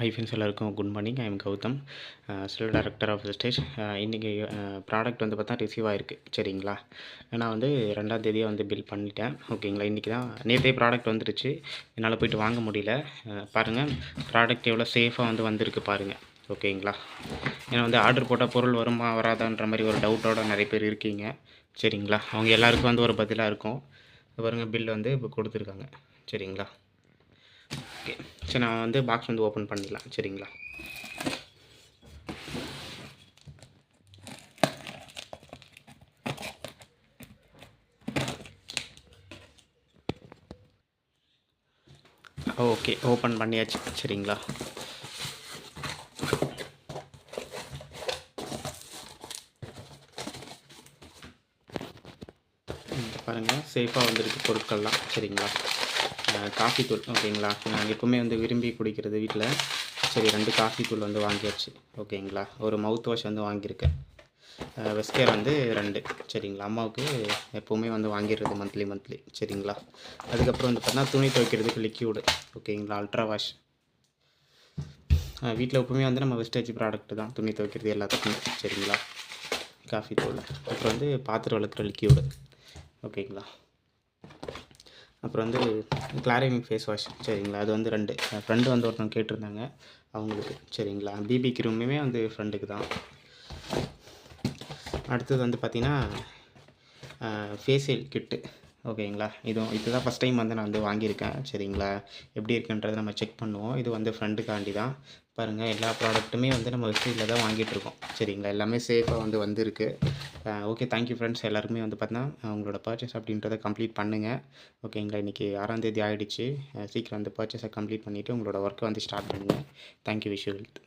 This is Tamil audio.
ஹை ஃப்ரெண்ட்ஸ் எல்லாருக்கும் good morning I am Gautham. சில டைரக்டர் ஆஃப் ஸ்டேஜ் இன்றைக்கி ப்ராடக்ட் வந்து பார்த்தா ரிசீவ் ஆகிருக்கு சரிங்களா? நான் வந்து ரெண்டாம் தேதியாக வந்து பில் பண்ணிட்டேன். ஓகேங்களா இன்றைக்கி தான் நேற்றே ப்ராடக்ட் வந்துருச்சு. என்னால் போயிட்டு வாங்க முடியல. Uh, பாருங்கள் ப்ராடக்ட் எவ்வளோ சேஃபாக வந்து வந்திருக்கு பாருங்கள் ஓகேங்களா ஏன்னா வந்து ஆர்டர் போட்டால் பொருள் வருமா வராதான்ற மாதிரி ஒரு டவுட்டோட நிறைய பேர் இருக்கீங்க. சரிங்களா? அவங்க எல்லாருக்கும் வந்து ஒரு பதிலாக இருக்கும். பாருங்கள் பில் வந்து இப்போ கொடுத்துருக்காங்க. சரிங்களா? ஓகே. சரி நான் வந்து பாக்ஸ் வந்து ஓப்பன் பண்ணிடலாம். சரிங்களா? ஓகே ஓப்பன் பண்ணியாச்சு. சரிங்களா? பாருங்கள் சேஃபாக வந்திருக்கு பொருட்கள்லாம். சரிங்களா? காஃபி தூள் ஓகேங்களா நாங்கள் எப்போவுமே வந்து விரும்பி குடிக்கிறது வீட்டில் சரி ரெண்டு காஃபி தூள் வந்து வாங்கியாச்சு ஓகேங்களா ஒரு மவுத் வாஷ் வந்து வாங்கியிருக்கேன். வெஸ்கேர் வந்து ரெண்டு சரிங்களா? அம்மாவுக்கு எப்போவுமே வந்து வாங்கிடுறது மந்த்லி மந்த்லி சரிங்களா? அதுக்கப்புறம் வந்து பார்த்தீங்கன்னா துணி துவைக்கிறதுக்கு லிக்யூடு ஓகேங்களா அல்ட்ரா வாஷ் வீட்டில் எப்பவுமே வந்து நம்ம வெஸ்டேஜ் ப்ராடக்ட் தான் துணி துவைக்கிறது எல்லாத்துக்குமே சரிங்களா? காஃபி தூள். அப்புறம் வந்து பாத்திரம் வளர்க்குற லிக்யூடு ஓகேங்களா அப்புறம் வந்து கிளாரிங் ஃபேஸ் வாஷ் சரிங்களா? அது வந்து ரெண்டு. என் ஃப்ரெண்டு வந்து ஒருத்தவங்க கேட்டிருந்தாங்க அவங்களுக்கு. சரிங்களா? பிபி கிரீமுமே வந்து ஃப்ரெண்டுக்கு தான். அடுத்தது வந்து பார்த்திங்கன்னா ஃபேஷியல் கிட்டு ஓகேங்களா? இதுவும் இதுதான் ஃபஸ்ட் டைம் வந்து நான் வந்து வாங்கியிருக்கேன். சரிங்களா? எப்படி இருக்குன்றதை நம்ம செக் பண்ணுவோம். இது வந்து ஃப்ரெண்டுக்காண்டி தான். பாருங்கள் எல்லா ப்ராடக்ட்டுமே வந்து நம்ம வெப்சைட்டில் தான் வாங்கிட்டுருக்கோம் சரிங்களா? எல்லாமே சேஃபாக வந்து வந்திருக்கு. ஓகே தேங்க்யூ ஃப்ரெண்ட்ஸ் எல்லாருக்குமே வந்து பார்த்தீங்கன்னா உங்களோட பர்ச்சேஸ் அப்படின்றத கம்ப்ளீட் பண்ணுங்கள் ஓகேங்களா? இன்றைக்கி ஆறாம் தேதி ஆகிடுச்சு சீக்கிரம் அந்த பர்ச்சேஸை கம்ப்ளீட் பண்ணிவிட்டு உங்களோட ஒர்க்கை வந்து ஸ்டார்ட் பண்ணுங்கள் தேங்க்யூ விஷ் ஹெல்த்